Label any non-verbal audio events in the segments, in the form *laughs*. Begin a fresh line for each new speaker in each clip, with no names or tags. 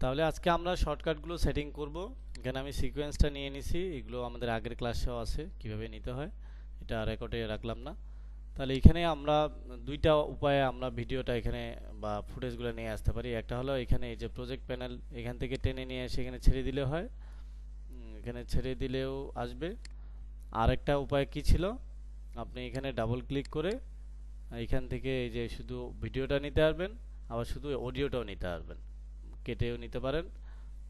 তাহলে আজকে আমরা শর্টকাটগুলো সেটিং করব। এখানে আমি সিকোয়েন্সটা নিয়ে নিছি, এগুলো আমাদের আগের ক্লাসেও আছে, কীভাবে নিতে হয়, এটা রেকর্ডে রাখলাম না। তাহলে এখানে আমরা দুইটা উপায়ে আমরা ভিডিওটা এখানে বা ফুটেজগুলো নিয়ে আসতে পারি। একটা হলো এখানে এই যে প্রজেক্ট প্যানেল এখান থেকে টেনে নিয়ে এসে এখানে ছেড়ে দিলে হয়। এখানে ছেড়ে দিলেও আসবে। আরেকটা উপায় কি ছিল? আপনি এখানে ডাবল ক্লিক করে এখান থেকে এই যে শুধু ভিডিওটা নিতে পারবেন, আবার শুধু অডিওটাও নিতে পারবেন। কেটেও নিতে পারেন,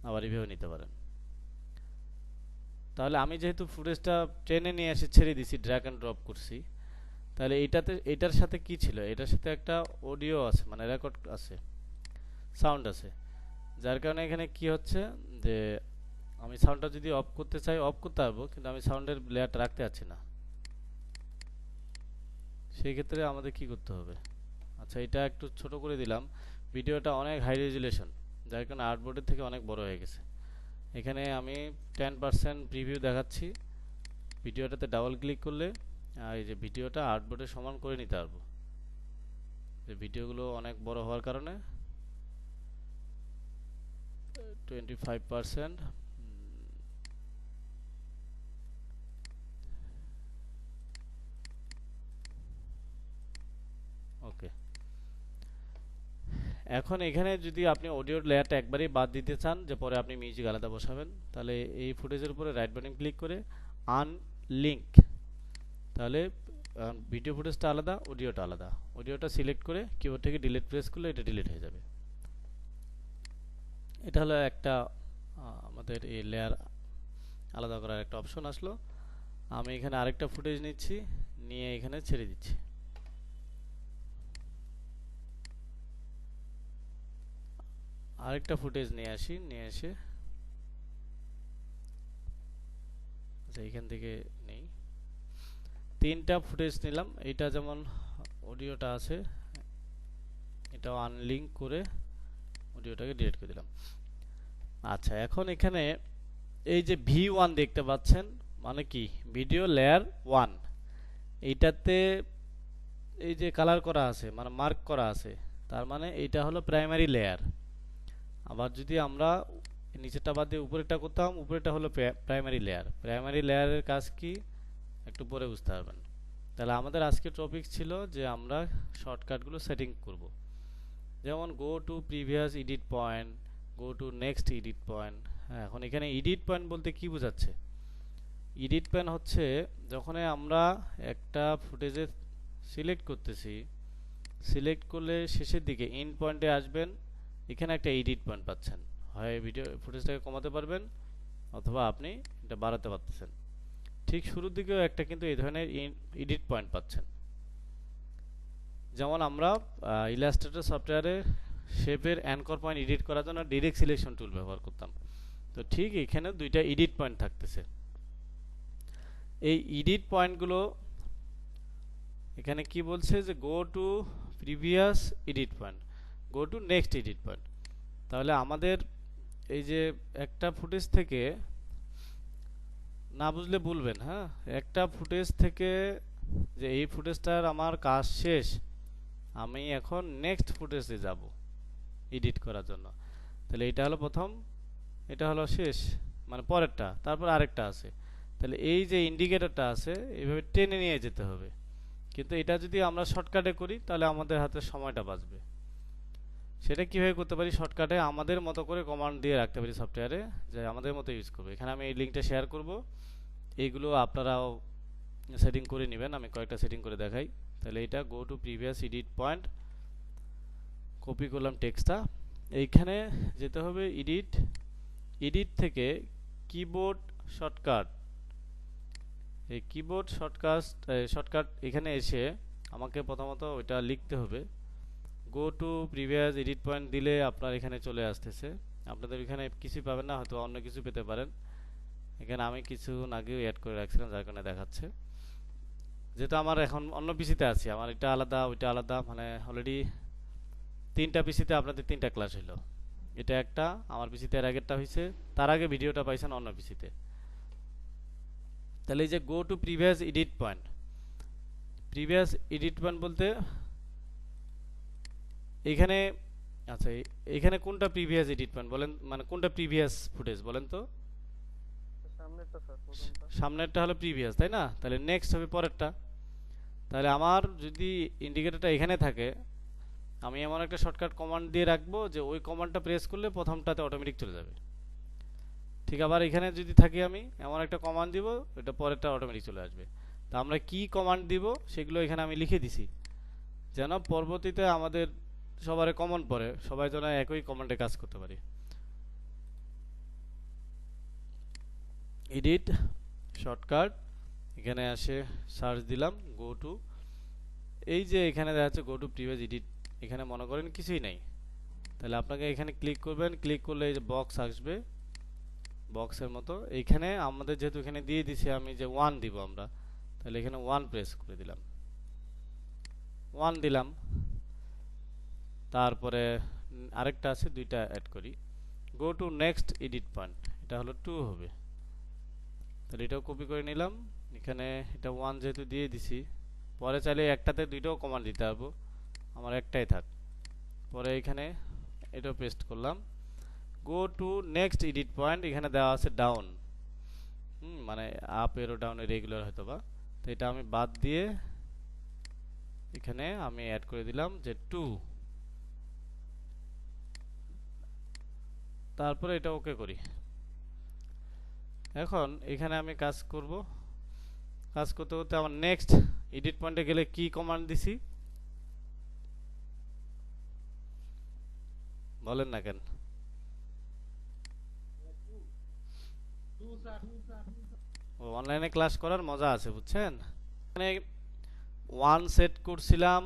আবার এভাবেও নিতে পারেন। তাহলে আমি যেহেতু ফুটেজটা ট্রেনে নিয়ে এসে ছেড়ে দিছি ড্র্যাগ অ্যান্ড ড্রপ করছি, তাহলে এইটাতে এটার সাথে কি ছিল? এটার সাথে একটা অডিও আছে মানে রেকর্ড আছে সাউন্ড আছে। যার কারণে এখানে কি হচ্ছে যে, আমি সাউন্ডটা যদি অফ করতে চাই অফ করতে পারব, কিন্তু আমি সাউন্ডের লেয়ারটা রাখতে পারছি না। সেই ক্ষেত্রে আমাদের কি করতে হবে? আচ্ছা এটা একটু ছোট করে দিলাম। ভিডিওটা অনেক হাই রেজুলেশন যার কারণে আর্টবোর্ডের থেকে অনেক বড় হয়ে গেছে। এখানে আমি টেন পার্সেন্ট প্রিভিউ দেখাচ্ছি। ভিডিওটাতে ডাবল ক্লিক করলে এই যে ভিডিওটা আর্টবোর্ডে সমান করে নিতে পারব। যে ভিডিওগুলো অনেক বড় হওয়ার কারণে টোয়েন্টি ফাইভ পার্সেন্ট ওকে। এখন এখানে যদি আপনি অডিওর লেয়ারটা একবারেই বাদ দিতে চান, যে পরে আপনি মিউজিক আলাদা বসাবেন, তাহলে এই ফুটেজের উপরে রাইট বাটন ক্লিক করে আনলিঙ্ক তাহলে ভিডিও ফুটেজটা আলাদা অডিওটা আলাদা। অডিওটা সিলেক্ট করে কিবোর্ড থেকে ডিলিট প্রেস করলে এটা ডিলিট হয়ে যাবে। এটা হলো একটা আমাদের এই লেয়ার আলাদা করার একটা অপশন আসলো। আমি এখানে আরেকটা ফুটেজ নিচ্ছি, নিয়ে এখানে ছেড়ে দিচ্ছি। আরেকটা ফুটেজ নিয়ে আসি, নিয়ে এসে আচ্ছা এখান থেকে নেই। তিনটা ফুটেজ নিলাম এটা যেমন অডিওটা আছে এটা আনলিঙ্ক করে অডিওটাকে ডিলিট করে দিলাম। আচ্ছা এখন এখানে এই যে ভি ওয়ান দেখতে পাচ্ছেন মানে কি? ভিডিও লেয়ার ওয়ান এইটাতে এই যে কালার করা আছে মানে মার্ক করা আছে, তার মানে এইটা হলো প্রাইমারি লেয়ার আবার যদি আমরা নিচেরটা বাদ দিয়ে উপরেরটা করতাম, উপরেরটা হলো প্রাইমারি লেয়ার প্রাইমারি লেয়ারের কাজ কি? একটু পরে বুঝতে পারবেন। তাহলে আমাদের আজকে টপিক ছিল যে আমরা শর্টকাটগুলো সেটিং করব। যেমন go to previous edit point go to next edit point হ্যাঁ এখন এখানে এডিট পয়েন্ট বলতে কি বোঝাচ্ছে? এডিট পয়েন্ট হচ্ছে যখন আমরা একটা ফুটেজে সিলেক্ট করতেছি সিলেক্ট করলে শেষের দিকে এন্ড পয়েন্টে আসবেন। এখানে একটা এডিট পয়েন্ট পাচ্ছেন। হয় ভিডিও ফুটেজটাকে কমাতে পারবেন, অথবা আপনি এটা বাড়াতে পারতেছেন। ঠিক শুরুর দিকেও একটা কিন্তু এই ধরনের এডিট পয়েন্ট পাচ্ছেন। যেমন আমরা ইলাস্ট্রেটর সফটওয়্যারে শেপের অ্যানকর পয়েন্ট এডিট করার জন্য ডিরেক্ট সিলেকশন টুল ব্যবহার করতাম। তো ঠিক এখানে দুইটা এডিট পয়েন্ট থাকতেছে। এই এডিট পয়েন্টগুলো এখানে কি বলছে যে go to previous edit point go to next edit point তাহলে আমাদের এই যে একটা ফুটেজ থেকে, না বুঝলে বলবেন হ্যাঁ? একটা ফুটেজ থেকে যে এই ফুটেজটার আমার কাজ শেষ, আমি এখন নেক্সট ফুটেজে যাব এডিট করার জন্য। তাহলে এটা হলো প্রথম, এটা হলো শেষ মানে পরেরটা, তারপর আরেকটা আছে। তাহলে এই যে ইন্ডিকেটরটা আছে, এইভাবে টেনে নিয়ে যেতে হবে। কিন্তু এটা যদি আমরা শর্টকাটে করি, তাহলে আমাদের হাতে সময়টা বাঁচবে। সেটা কীভাবে করতে পারি? শর্টকাটে আমাদের মতো করে কমান্ড দিয়ে রাখতে পারি সফটওয়্যারে যে আমাদের মতো ইউজ করব। এখানে আমি এই লিঙ্কটা শেয়ার করব। এইগুলো আপনারাও সেটিং করে নেবেন। আমি কয়েকটা সেটিং করে দেখাই। তাহলে এটা go to previous edit point copy করলাম টেক্সটটা এইখানে যেতে হবে এডিট এডিট থেকে কিবোর্ড শর্টকাট এই কিবোর্ড শর্টকাস্ট শর্টকাট এখানে এসে আমাকে প্রথমত ওইটা লিখতে হবে। Go to previous edit point দিলে আপনার এখানে চলে আসতেছে। আপনাদের এখানে কিছু পাবেন না, হয়তো অন্য কিছু পেতে পারেন। এখানে আমি কিছু আগেও অ্যাড করে রাখছিলাম, যার কারণে দেখাচ্ছে। যেহেতু আমার এখন অন্য পিসিতে আছি, আমার এটা আলাদা, ওইটা আলাদা মানে অলরেডি তিনটা পিসিতে আপনাদের তিনটা ক্লাস হইল। এটা একটা, আমার পিসিতে এর আগেরটা হয়েছে তার আগে ভিডিওটা পাইছেন অন্য পিসিতে তাহলে এই যে go to previous edit point previous edit point বলতে এখানে আচ্ছা এখানে কোনটা প্রিভিয়াস এডিট পয়েন্ট বলেন মানে কোনটা প্রিভিয়াস ফুটেজ বলেন তো।
সামনেরটা
সামনেরটা হলো প্রিভিয়াস তাই না? তাহলে নেক্সট হবে পরেরটা। তাহলে আমার যদি ইন্ডিকেটরটা এখানে থাকে আমি এমন একটা শর্টকাট কমান্ড দিয়ে রাখব যে ওই কমান্ডটা প্রেস করলে প্রথমটাতে অটোমেটিক চলে যাবে। ঠিক আবার এখানে যদি থাকি আমি এমন একটা কমান্ড দিব এটা পরেরটা অটোমেটিক চলে আসবে। তা আমরা কি কমান্ড দিব সেগুলো এখানে আমি লিখে দিছি। যেন পরবর্তীতে আমাদের সবার কমন পড়ে, সবাই যেন একই কমান্ডে কাজ করতে পারি। এডিট শর্টকাট এখানে আসে সার্চ দিলাম গো টু এই যে এখানে দেখা যাচ্ছে গো টু প্রিভিয়াস এডিট এখানে মনে করেন কিছুই নাই। তাহলে আপনাকে এখানে ক্লিক করবেন ক্লিক করলে এই যে বক্স আসবে বক্সের মতো। এইখানে আমাদের যেহেতু এখানে দিয়ে দিছি, আমি যে ওয়ান দিব আমরা, তাহলে এখানে ওয়ান প্রেস করে দিলাম। ওয়ান দিলাম। তারপরে আরেকটা আছে, দুইটা অ্যাড করি। Go to next edit point এটা হলো টু হবে। তাহলে এটাও কপি করে নিলাম। এখানে এটা ওয়ান যেহেতু দিয়ে দিছি, পরে চাইলে একটাতে দুইটাও কমান্ড দিতে পারব। আমার একটাই থাক। পরে এখানে এটাও পেস্ট করলাম। Go to next edit point এখানে দেওয়া আছে ডাউন মানে আপ এরো ডাউনে রেগুলার হয়তো বা তো এটা আমি বাদ দিয়ে এখানে আমি অ্যাড করে দিলাম যে টু তারপরে এটা ওকে করি। এখন এখানে আমি কাজ করব। কাজ করতে করতে আমার নেক্সট এডিট পয়েন্টে গেলে কি কমান্ড দিছি? বলেন না কেন? অনলাইনে ক্লাস করার মজা আছে, বুঝছেন? এখানে ওয়ান সেট করছিলাম,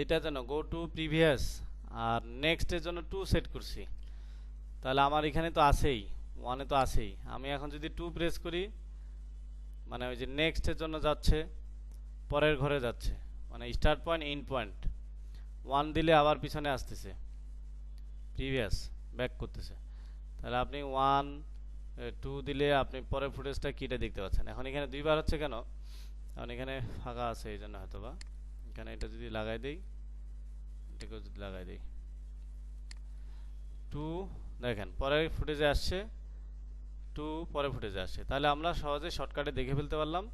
এইটা যেন গো টু প্রিভিয়াস আর নেক্সটের জন্য টু সেট করছি। তাহলে আমার এখানে তো আছেই ওয়ানে তো আছেই। আমি এখন যদি টু প্রেস করি মানে ওই যে নেক্সটের জন্য যাচ্ছে, পরের ঘরে যাচ্ছে মানে start point in point one দিলে আবার পিছনে আসতেছে প্রিভিয়াস ব্যাক করতেছে। তাহলে আপনি ওয়ান টু দিলে আপনি পরের ফুটেজটা কীটা দেখতে পাচ্ছেন। এখন এখানে দুইবার হচ্ছে কেন? কারণ এখানে ফাঁকা আছে এই জন্য হয়তো বা এখানে এটা যদি লাগাই দিই, এটাকেও যদি লাগাই দিই। টু দেখেন পরের ফুটেজে আসছে টু পরে ফুটেজে আসছে। তাহলে আমরা সহজে শর্টকাটে দেখে ফেলতে পারলাম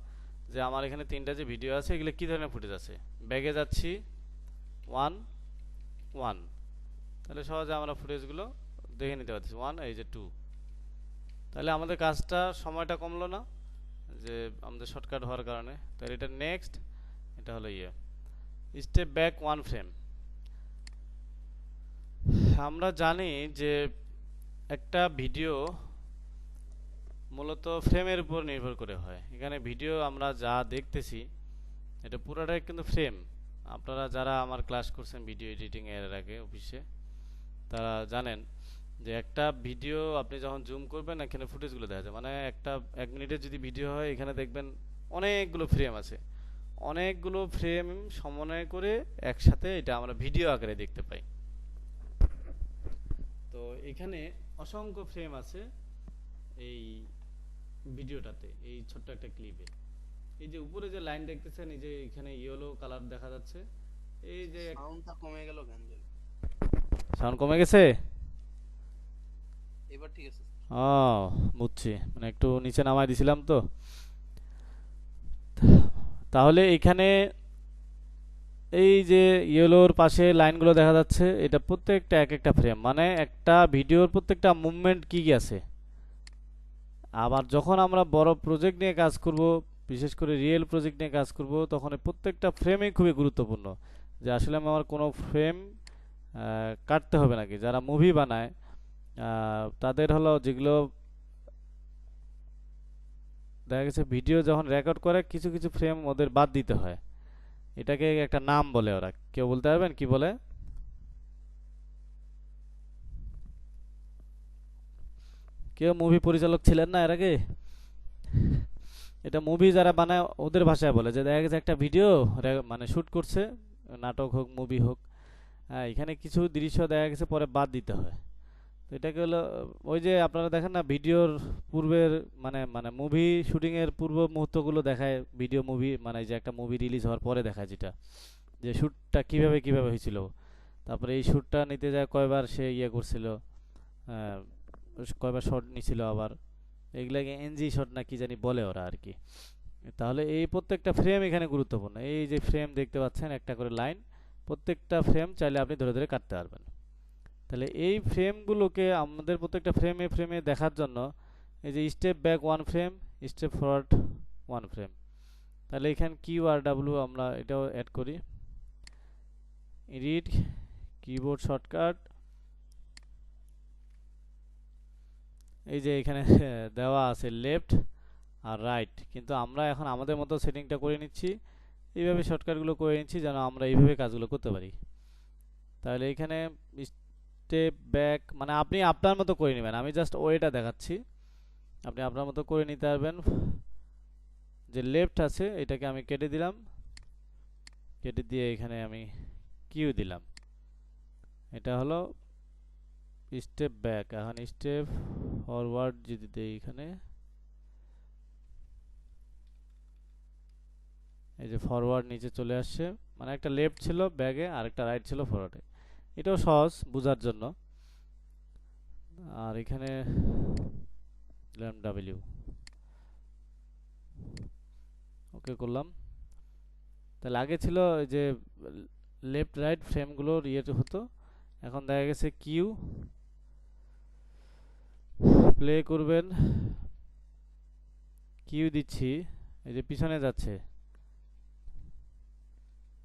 যে আমার এখানে তিনটা যে ভিডিও আছে, এগুলো কী ধরনের ফুটেজ আছে? ব্যাগে যাচ্ছি ওয়ান ওয়ান তাহলে সহজে আমরা ফুটেজগুলো দেখে নিতে পারছি ওয়ান এই যে টু তাহলে আমাদের কাজটা সময়টা কমলো না, যে আমাদের শর্টকাট হওয়ার কারণে। তাহলে এটা নেক্সট এটা হলো ইয়ে। স্টেপ ব্যাক ওয়ান ফ্রেম আমরা জানি যে একটা ভিডিও মূলত ফ্রেমের উপর নির্ভর করে হয়। এখানে ভিডিও আমরা যা দেখতেছি, এটা পুরোটাই কিন্তু ফ্রেম। আপনারা যারা আমার ক্লাস করছেন ভিডিও এডিটিং এর আগে অফিসে, তারা জানেন যে একটা ভিডিও আপনি যখন জুম করবেন, এখানে ফুটেজগুলো দেখা যায় মানে একটা এক মিনিটের যদি ভিডিও হয়, এখানে দেখবেন অনেকগুলো ফ্রেম আছে। অনেকগুলো ফ্রেম সমন্বয় করে একসাথে এটা আমরা ভিডিও আকারে দেখতে পাই। তো এখানে অসংখ্য ফ্রেম আছে এই ভিডিওটাতে এই ছোট্ট একটা ক্লিপে এই যে উপরে যে লাইন দেখতেছেন এই যে এখানে ইয়েলো কালার দেখা যাচ্ছে এই যে
সাউন্ডটা কমে গেল কেন?
সাউন্ড কমে গেছে?
এবার ঠিক আছে।
ও বুঝছি। মানে একটু নিচে নামাই দিছিলাম তো। তাহলে এখানে এই যে ইয়েলোর পাশে লাইনগুলো দেখা যাচ্ছে, এটা প্রত্যেকটা এক একটা ফ্রেম মানে একটা ভিডিওর প্রত্যেকটা মুভমেন্ট কি কী আছে? আবার যখন আমরা বড় প্রজেক্ট নিয়ে কাজ করব, বিশেষ করে রিয়েল প্রজেক্ট নিয়ে কাজ করব, তখন প্রত্যেকটা ফ্রেমই খুবই গুরুত্বপূর্ণ। যে আসলে আমার কোনো ফ্রেম কাটতে হবে নাকি? যারা মুভি বানায় তাদের হলো যেগুলো দেখা গেছে ভিডিও যখন রেকর্ড করে, কিছু কিছু ফ্রেম ওদের বাদ দিতে হয়। এটাকে একটা নাম বলে ওরা। কেউ বলতে পারবেন? কি বলে? কেউ মুভি পরিচালক ছিলেন না এর আগে? এটা মুভি যারা বানায়, ওদের ভাষায় বলে যে দেখা গেছে একটা ভিডিও মানে শুট করছে, নাটক হোক মুভি হোক। হ্যাঁ এখানে কিছু দৃশ্য দেখা গেছে, পরে বাদ দিতে হয়। তো এটাকে হলো, ওই যে আপনারা দেখেন না, ভিডিওর পূর্বের মানে মানে মুভি শুটিংয়ের পূর্ব মুহূর্তগুলো দেখায় ভিডিও মুভি মানে যে একটা মুভি রিলিজ হওয়ার পরে দেখায় যেটা, যে শ্যুটটা কীভাবে কীভাবে হয়েছিল। তারপরে এই শ্যুটটা নিতে যায় কয়বার সে ইয়ে করছিল কয়বার শট নিছিল আবার এগুলাকে এনজি শট না কি জানি বলে ওরা আর কি। তাহলে এই প্রত্যেকটা ফ্রেম এখানে গুরুত্বপূর্ণ। এই যে ফ্রেম দেখতে পাচ্ছেন, একটা করে লাইন প্রত্যেকটা ফ্রেম চাইলে আপনি ধরে ধরে কাটতে পারবেন। তাহলে এই ফ্রেমগুলোকে আমাদের প্রত্যেকটা ফ্রেমে ফ্রেমে দেখার জন্য এই যে step back one frame step forward one frame তাহলে এখানে কিউ আর ডাব্লিউ আমরা এটাও অ্যাড করি। এডিট কিবোর্ড শর্টকাট এই যে এখানে *laughs* দেওয়া আছে লেফট আর রাইট কিন্তু আমরা এখন আমাদের মতো সেটিংটা করে নিচ্ছি। এইভাবে শর্টকাটগুলো করে নিচ্ছি যেন আমরা এইভাবে কাজগুলো করতে পারি। তাহলে এখানে স্টেপ ব্যাক মানে আপনি আপনার মতো করে নেবেন। আমি জাস্ট ওয়েটা দেখাচ্ছি। আপনি আপনার মতো করে নিতে পারবেন। যে লেফট আছে, এটাকে আমি কেটে দিলাম। কেটে দিয়ে এখানে আমি কিউ দিলাম। এটা হলো স্টেপ ব্যাক এখন স্টেপ ফরওয়ার্ড যদি দেই এখানে। এই যে ফরওয়ার্ড নিচে চলে আসছে। মানে একটা লেফট ছিল ব্যাগে আর একটা রাইট ছিল ফরওয়ার্ডে এটাও সহজ বোঝার জন্য। আর এখানে দিলাম ডাব্লিউ ওকে, করলাম। তাহলে আগে ছিল যে লেফট রাইট ফ্রেমগুলোর ইয়েতে হতো, এখন দেখা গেছে কিউ। প্লে করবেন। কিউ দিচ্ছি, এই যে পিছনে যাচ্ছে।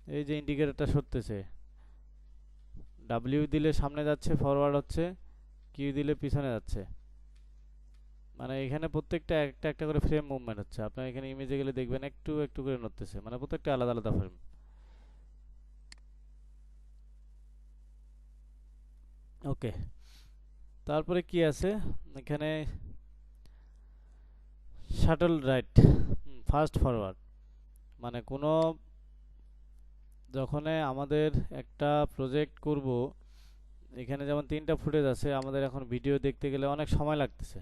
এই যে ইন্ডিকেটরটা সরতেছে। ডাব্লিউ দিলে সামনে যাচ্ছে ফরওয়ার্ড হচ্ছে কিউ দিলে পিছনে যাচ্ছে। মানে এখানে প্রত্যেকটা একটা একটা করে ফ্রেম মুভমেন্ট হচ্ছে। আপনার এখানে ইমেজে গেলে দেখবেন একটু একটু করে নড়তেছে। মানে প্রত্যেকটা আলাদা আলাদা ফ্রেম ওকে তারপরে কি আছে? এখানে শাটল রাইট ফাস্ট ফরওয়ার্ড মানে কোনো যখন আমাদের একটা প্রজেক্ট করব, এখানে যেমন তিনটা ফুটেজ আছে, আমাদের এখন ভিডিও দেখতে গেলে অনেক সময় লাগতেছে।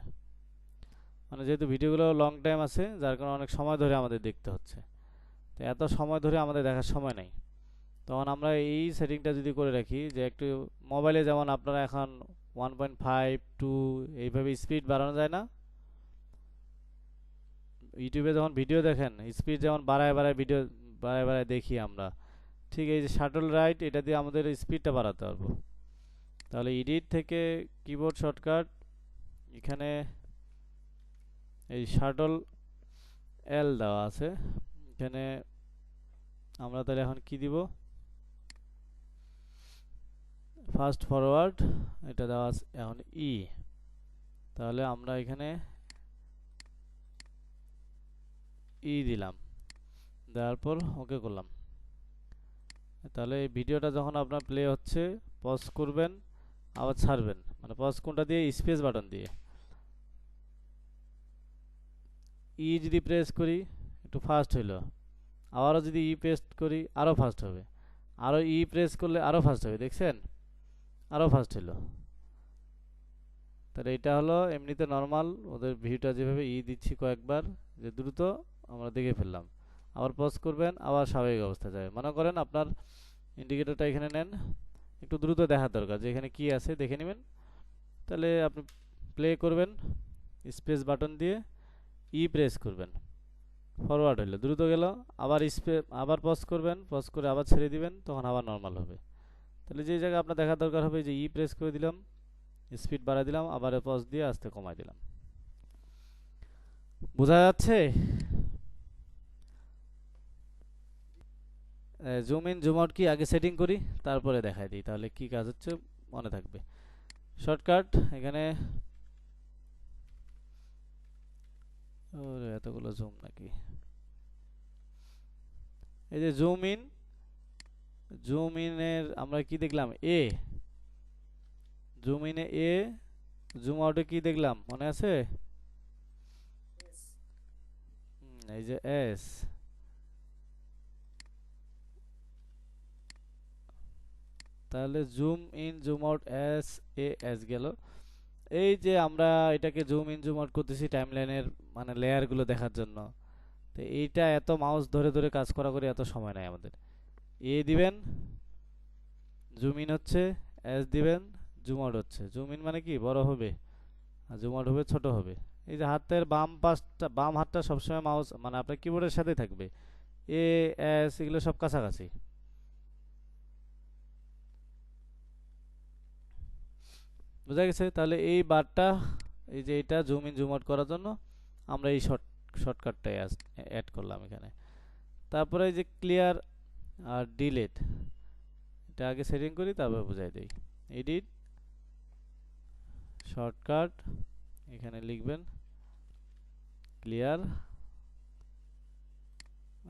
মানে যেহেতু ভিডিওগুলো লং টাইম আছে, যার কারণে অনেক সময় ধরে আমাদের দেখতে হচ্ছে। তো এত সময় ধরে আমাদের দেখার সময় নেই। তখন আমরা এই সেটিংটা যদি করে রাখি, যে একটু মোবাইলে যেমন আপনারা এখন ওয়ান পয়েন্ট ফাইভ টু এইভাবে স্পিড বাড়ানো যায় না। ইউটিউবে যখন ভিডিও দেখেন স্পিড যেমন বাড়ায় বাড়ায় ভিডিও বাড়ায় বাড়ায় দেখি আমরা। ঠিক এই যে শাটল রাইট এটা দিয়ে আমাদের স্পিডটা বাড়াতে পারব। তাহলে এডিট থেকে কিবোর্ড শর্টকাট এখানে এই শাটল এল দেওয়া আছে। এখানে আমরা তাহলে এখন কি দিব? ফাস্ট ফরওয়ার্ড এটা দেওয়া আছে এখন ই তাহলে আমরা এখানে ই দিলাম। দেওয়ার পর ওকে করলাম। তাহলে এই ভিডিওটা যখন আপনার প্লে হচ্ছে পজ করবেন, আবার ছাড়বেন। মানে পজ কোনটা দিয়ে? স্পেস বাটন দিয়ে। ই যদি প্রেস করি, একটু ফাস্ট হইল। আবারও যদি ই প্রেস করি আরও ফাস্ট হবে। আরও ই প্রেস করলে আরও ফাস্ট হবে, দেখছেন? আরও ফাস্ট হইল। তাহলে এটা হলো এমনিতে নর্মাল ওদের ভিউটা যেভাবে ই দিচ্ছি কয়েকবার, যে দ্রুত আমরা দেখে ফেললাম। আবার পজ করবেন, আবার স্বাভাবিক অবস্থা যাবে। মনে করেন আপনার ইন্ডিকেটরটা এখানে নেন, একটু দ্রুত দেখার দরকার যে এখানে কী আছে, দেখে নেবেন। তাহলে আপনি প্লে করবেন স্পেস বাটন দিয়ে ই প্রেস করবেন। ফরওয়ার্ড হইল, দ্রুত গেল, আবার স্পে আবার পজ করবেন পজ করে আবার ছেড়ে দিবেন, তখন আবার নর্মাল হবে। তাহলে যে জায়গায় আপনার দেখার দরকার হবে যে ই প্রেস করে দিলাম স্পিড বাড়াই দিলাম আবার পজ দিয়ে আস্তে কমাই দিলাম। বোঝা যাচ্ছে? জুম ইন জুম আউট কি আগে সেটিং করি তারপরে দেখাই দিই তাহলে কি কাজ হচ্ছে মনে থাকবে। শর্টকাট এখানে ওরে এতগুলো জুম নাকি? এই যে জুম ইন জুম ইনের আমরা কি দেখলাম? এ জুম ইনে এ জুম আউটে কি দেখলাম? মনে আছে? এই যে এস তাহলে zoom in zoom out S A S গেল। এই যে আমরা এটাকে জুম ইন জুম আউট করতেছি টাইমলাইনের মানে লেয়ারগুলো দেখার জন্য। তো এইটা এত মাউস ধরে ধরে কাজ করা করে এত সময় নাই আমাদের। এ দিবেন জুম ইন হচ্ছে এস দিবেন জুম আউট হচ্ছে। জুম ইন মানে কি? বড় হবে। আর জুম আউট হবে, ছোট হবে। এই যে হাতের বাম পাশটা, বাম হাতটা সবসময় মাউস মানে আপনার কিবোর্ডের সাথে থাকবে। এ এস এগুলো সব কাছাকাছি। বোঝা গেছে? তাহলে এই বারটা, এই যে এটা জুম ইন জুম আউট করার জন্য আমরা এই শর্ট শর্টকাটটাই অ্যাড করলাম এখানে। তারপরে এই যে ক্লিয়ার আর ডিলেট এটা আগে সেটিং করি, তারপর বুঝাই দিই। এডিট শর্টকাট এখানে লিখবেন ক্লিয়ার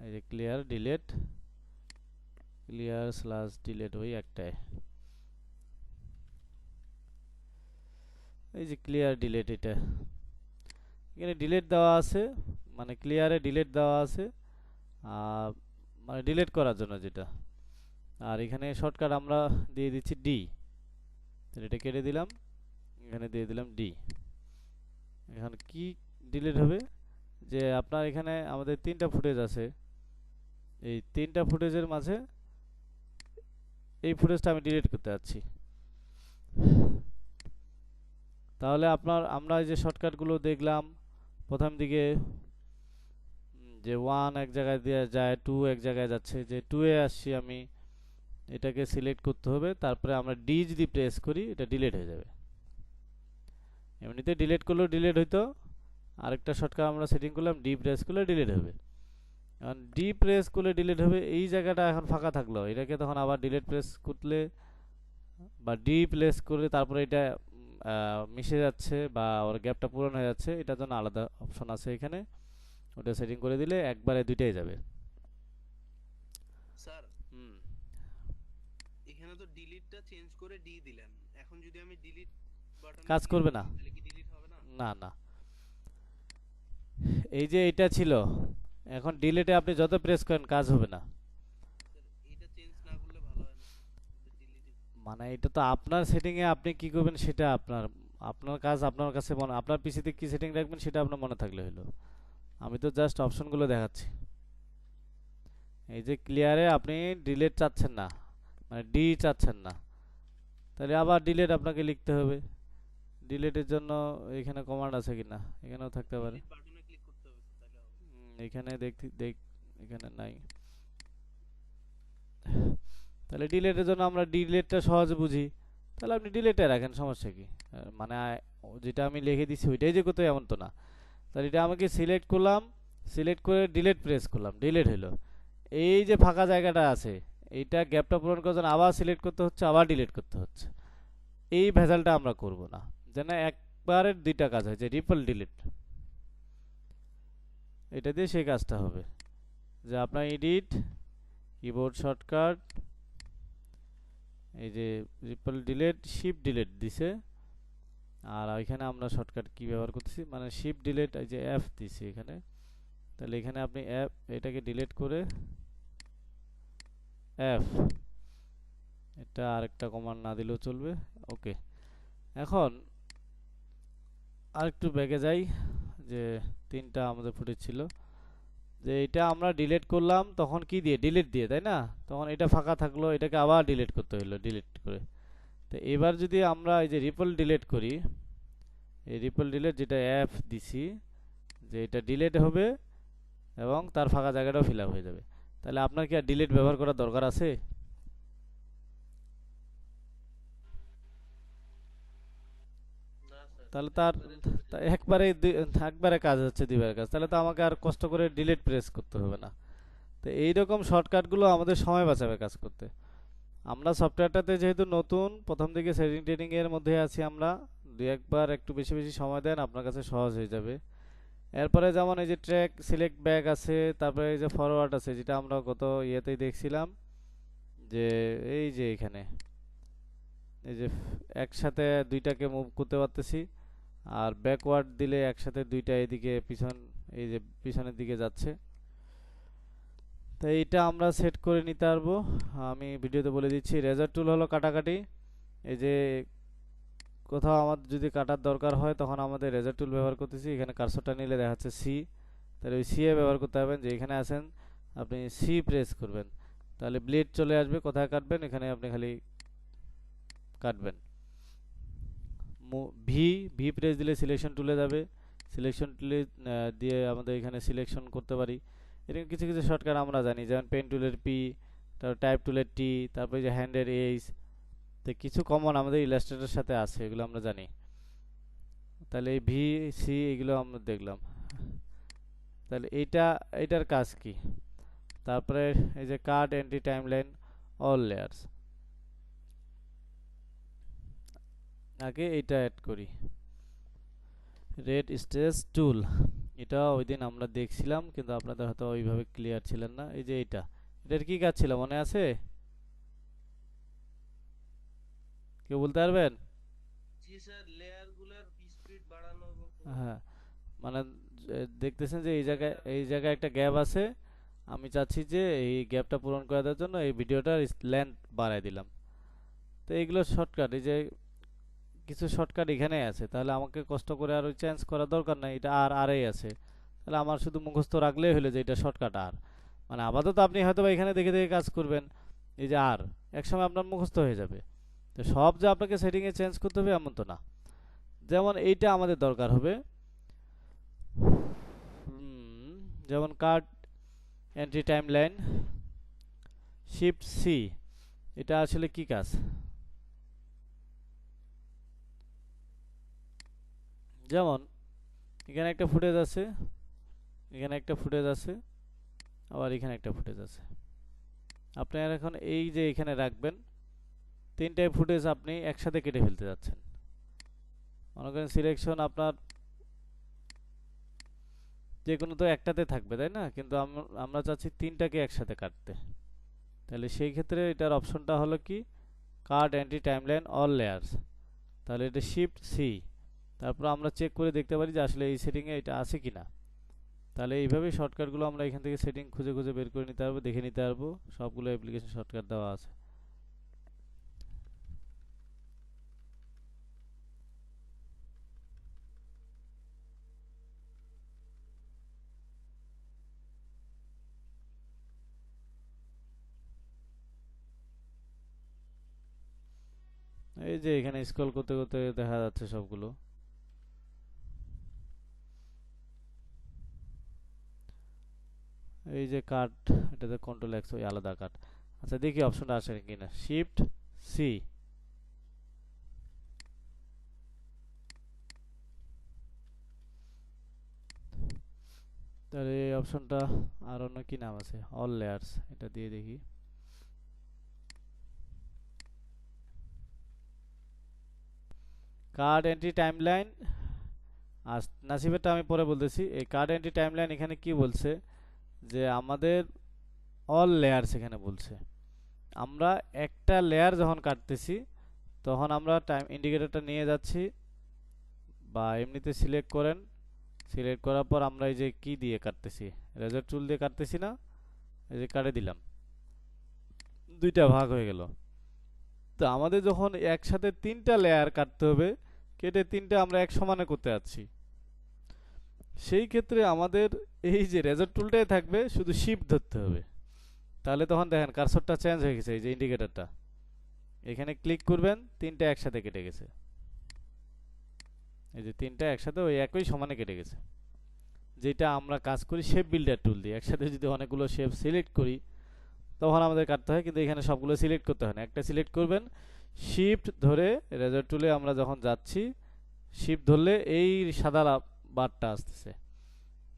এই যে clear delete clear slash delete ওই একটাই। এই যে ক্লিয়ার ডিলেট এটা। এখানে ডিলেট দেওয়া আছে মানে ক্লিয়ারে ডিলেট দেওয়া আছে মানে ডিলেট করার জন্য যেটা। আর এখানে শর্টকাট আমরা দিয়ে দিচ্ছি ডি এটা কেটে দিলাম, এখানে দিয়ে দিলাম ডি এখন কি ডিলেট হবে? যে আপনার এখানে আমাদের তিনটা ফুটেজ আছে। এই তিনটা ফুটেজের মাঝে এই ফুটেজটা আমি ডিলিট করতে যাচ্ছি। তাহলে আপনার, আমরা যে শর্টকাটগুলো দেখলাম, প্রথম দিকে যে ওয়ান এক জায়গায় দেওয়া যায় টু এক জায়গায় যাচ্ছে, যে টু এ আসছি আমি, এটাকে সিলেক্ট করতে হবে, তারপরে আমরা ডি যদি প্রেস করি, এটা ডিলেট হয়ে যাবে। এমনিতে ডিলেট করলেও ডিলিট হইতো, আরেকটা শর্টকাট আমরা সেটিং করলাম ডি প্রেস করলে ডিলেট হবে। এখন ডি প্রেস করলে ডিলেট হবে, এই জায়গাটা এখন ফাঁকা থাকল, এটাকে তখন আবার ডিলেট প্রেস করলে, বা ডি প্লেস করলে তারপরে এটা মিশে যাচ্ছে বা ওর গ্যাপটা পূরণ হয়ে যাচ্ছে এটার জন্য আলাদা অপশন আছে এখানে। ওটা সেটিং করে দিলে একবারে দুইটাই যাবে।
স্যার
হুম।
এখানে তো ডিলিটটা চেঞ্জ করে ডি দিলেন। এখন যদি আমি ডিলিট বাটন
কাজ করবে না।
ডিলিট হবে না?
না না। এই যে এটা ছিল এখন ডিলেটে আপনি যত প্রেস করেন কাজ হবে না
স্যার এইটা চেঞ্জ না করলে ভালো হয় না ডিলিট
মানে এটা তো আপনার সেটিংয়ে আপনি কি করবেন সেটা আপনার আপনার কাজ আপনার কাছে মনে আপনার পিসিতে কি সেটিং রাখবেন সেটা আপনার মনে থাকলে হলো। আমি তো জাস্ট অপশনগুলো দেখাচ্ছি। এই যে ক্লিয়ারে আপনি ডিলেট চাচ্ছেন না মানে ডি চাচ্ছেন না। তাহলে আবার ডিলেট আপনাকে লিখতে হবে। ডিলেটের জন্য এখানে কমান্ড আছে কিনা এখানেও থাকতে পারে। এখানে দেখতে দেখ এখানে নাই। তাহলে ডিলেটের জন্য আমরা ডিলেটটা সহজে বুঝি। তাহলে আপনি ডিলেটে রাখেন, সমস্যা কি? মানে যেটা আমি লিখে দিছি ওইটাই যে হবে এমন তো না। তাহলে এটা আমাকে সিলেক্ট করলাম, সিলেক্ট করে ডিলেট প্রেস করলাম, ডিলেট হলো। এই যে ফাঁকা জায়গাটা আছে, এইটা গ্যাপটা পূরণ করার জন্য আবার সিলেক্ট করতে হচ্ছে, আবার ডিলেট করতে হচ্ছে। এই ভেজালটা আমরা করব না, যেন একবারের দুইটা কাজ হয়, যে রিপল ডিলিট। এটা দিয়ে সেই কাজটা হবে। যে আপনার এডিট, কিবোর্ড শর্টকাট এই যে রিপল ডিলেট শিপ ডিলেট দিছে। আর এখানে আমরা শর্টকাট কি ব্যবহার করতেছি? মানে শিপ ডিলেট এই যে এফ দিছি এখানে। তাহলে এখানে আপনি অ্যাপ এটাকে ডিলেট করে এফ এটা আরেকটা কমান্ড না দিলেও চলবে। ওকে এখন আরেকটু ব্যাগে যাই, যে তিনটা আমাদের ফুটেজ ছিল। যে এটা আমরা ডিলিট করলাম, তখন কি দিয়ে? ডিলিট দিয়ে, তাই না? তখন এটা ফাঁকা থাকল, এটাকে আবার ডিলিট করতে হলো ডিলিট করে। তো এবার যদি আমরা এই যে রিপল ডিলিট করি, এই রিপল ডিলিট যেটা অ্যাপ দিছি, যে এটা ডিলিট হবে এবং তার ফাঁকা জায়গাটাও ফিল হয়ে যাবে। তাহলে আপনার কি আর ডিলিট ব্যবহার করার দরকার আছে? তাহলে তার একবারে একবারে কাজ হচ্ছে দুইবারে কাজ তাহলে তো আমাকে আর কষ্ট করে ডিলিট প্রেস করতে হবে না। তো এইরকম শর্টকাটগুলো আমাদের সময় বাঁচাবে কাজ করতে। আমরা সফটওয়্যারটাতে যেহেতু নতুন, প্রথম দিকে সেটিং এর মধ্যে আছি আমরা। দুই একবার একটু বেশি বেশি সময় দেন, আপনার কাছে সহজ হয়ে যাবে। এরপরে যেমন এই যে ট্র্যাক সিলেক্ট ব্যাক আছে, তারপরে এই যে ফরওয়ার্ড আছে, যেটা আমরা গত ইয়েতেই দেখছিলাম, যে এই যে এখানে, এই যে একসাথে দুইটাকে মুভ করতে পারতেছি। আর ব্যাকওয়ার্ড দিলে একসাথে দুইটা এদিকে পিছন, এই যে পিছনের দিকে যাচ্ছে। তো এইটা আমরা সেট করে নিতে পারব। আমি ভিডিওতে বলে দিচ্ছি রেজার টুল হলো কাটাকাটি। এই যে কোথাও আমাদের যদি কাটার দরকার হয়, তখন আমাদের রেজার টুল ব্যবহার করতেছি। এখানে কারসরটা নিলে দেখা যাচ্ছে সি তাহলে ওই সি এ ব্যবহার করতে হবেন যে এখানে আসেন আপনি সি প্রেস করবেন। তাহলে ব্লেড চলে আসবে, কোথায় কাটবেন? এখানে আপনি খালি কাটবেন। ভি ভি প্রেস দিলে সিলেকশন টুলে যাবে। সিলেকশন টুলে দিয়ে আমাদের এখানে সিলেকশন করতে পারি। এরকম কিছু কিছু শর্টকাট আমরা জানি, যেমন পেন টুলের পি তারপর টাইপ টুলের টি তারপরে যে হ্যান্ডের এইচ তো কিছু কমন আমাদের ইলাস্ট্রেটের সাথে আছে, এগুলো আমরা জানি। তাহলে এই ভি সি এগুলো আমরা দেখলাম। তাহলে এইটা, এইটার কাজ কি? তারপরে এই যে card entry timeline all layers আগে এইটা অ্যাড করি। রেড স্টেজ টুল এটা ওই দিন আমরা দেখছিলাম কিন্তু আপনাদের হয়তো ওইভাবে ক্লিয়ার ছিলেন না। এই যে এইটা এটার কি কাজ ছিল মনে আছে? কেউ বলতে পারবেন। হ্যাঁ মানে দেখতেছেন যে এই জায়গায় এই জায়গায় একটা গ্যাপ আছে। আমি চাচ্ছি যে এই গ্যাপটা পূরণ করে দেওয়ার জন্য এই ভিডিওটার লেন্থ বাড়াই দিলাম। তো এইগুলো শর্টকাট এই যে কিছু শর্টকাট এখানে আছে। তাহলে আমাকে কষ্ট করে আর ওই চেঞ্জ করার দরকার নাই, এটা আর আরই আছে। তাহলে আমার শুধু মুখস্থ রাখলেই হলো যে এটা শর্টকাট আর। মানে আপাতত আপনি হয়তো এখানে দেখে দেখে কাজ করবেন, এই যে আর, একসময় আপনার মুখস্থ হয়ে যাবে। তো সব যে আপনাকে সেটিংয়ে চেঞ্জ করতে হবে এমন তো না। যেমন এইটা আমাদের দরকার হবে। যেমন card entry time line shift C এটা আসলে কি কাজ? যেমন, এখানে একটা ফুটেজ আছে, এখানে একটা ফুটেজ আছে, আবার এখানে একটা ফুটেজ আছে। আপনার এখন এই যে এখানে রাখবেন তিনটাই ফুটেজ আপনি একসাথে কেটে ফেলতে যাচ্ছেন। মনে করেন সিলেকশন আপনার যে কোনো তো একটাতে থাকবে, তাই না? কিন্তু আমরা চাচ্ছি তিনটাকে একসাথে কাটতে। তাহলে সেই ক্ষেত্রে এটার অপশনটা হলো কি card entry timeline all layers তাহলে এটা শিফট সি তারপর আমরা চেক করে দেখতে পারি যে আসলে এই সেটিংয়ে এটা আছে কি না তাহলে এইভাবেই শর্টকাটগুলো আমরা এখান থেকে সেটিং খুঁজে খুঁজে বের করে নিতে পারব, দেখে নিতে পারব, সবগুলো অ্যাপ্লিকেশন শর্টকাট দেওয়া আছে। এই যে এখানে স্ক্রল করতে করতে দেখা যাচ্ছে সবগুলো। এই যে কাট এটাতে কন্ট্রোল এক্স ওই আলাদা কাট আচ্ছা দেখি অপশনটা আসে কিনা। শিফট সি তাহলে এই অপশনটা আর অন্য কি নাম আছে? অল লেয়ার্স এটা দিয়ে দেখি। কার্ড এন্ট্রি টাইমলাইন আর নাসিবেরটা আমি পরে বলতেছি। এই কার্ড এন্ট্রি টাইমলাইন এখানে কি বলছে? যে আমাদের অল লেয়ার সেখানে বলছে। আমরা একটা লেয়ার যখন কাটতেছি, তখন আমরা টাইম ইন্ডিকেটরটা নিয়ে যাচ্ছি বা এমনিতে সিলেক্ট করেন। সিলেক্ট করার পর আমরা এই যে কি দিয়ে কাটতেছি রেজার টুল দিয়ে কাটতেছি না? এই যে কাটে দিলাম। দুইটা ভাগ হয়ে গেল। তো আমাদের যখন একসাথে তিনটা লেয়ার কাটতে হবে, কেটে তিনটা আমরা এক সমানে করতে যাচ্ছি। সেই ক্ষেত্রে আমাদের এই যে রেজার টুলটাই থাকবে, শুধু শিফট ধরতে হবে। তাহলে তখন দেখেন কারসরটা চেঞ্জ হয়ে গেছে, এই যে ইন্ডিকেটারটা এখানে ক্লিক করবেন, তিনটা একসাথে কেটে গেছে। এই যে তিনটা একসাথে ওই একই সমানে কেটে গেছে। যেটা আমরা কাজ করি শেপ বিল্ডার টুল দিয়ে। একসাথে যদি অনেকগুলো শেপ সিলেক্ট করি, তখন আমাদের কাটতে হয়, কিন্তু এখানে সবগুলো সিলেক্ট করতে হয় না। একটা সিলেক্ট করবেন শিফট ধরে রেজার টুলে আমরা যখন যাচ্ছি শিফট ধরলে এই সাদা বারটা আসতেছে।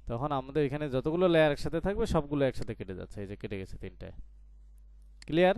তখন আমাদের এখানে যতগুলো লেয়ার একসাথে থাকবে, সবগুলো একসাথে কেটে যাচ্ছে, এই যে কেটে গেছে তিনটায়। ক্লিয়ার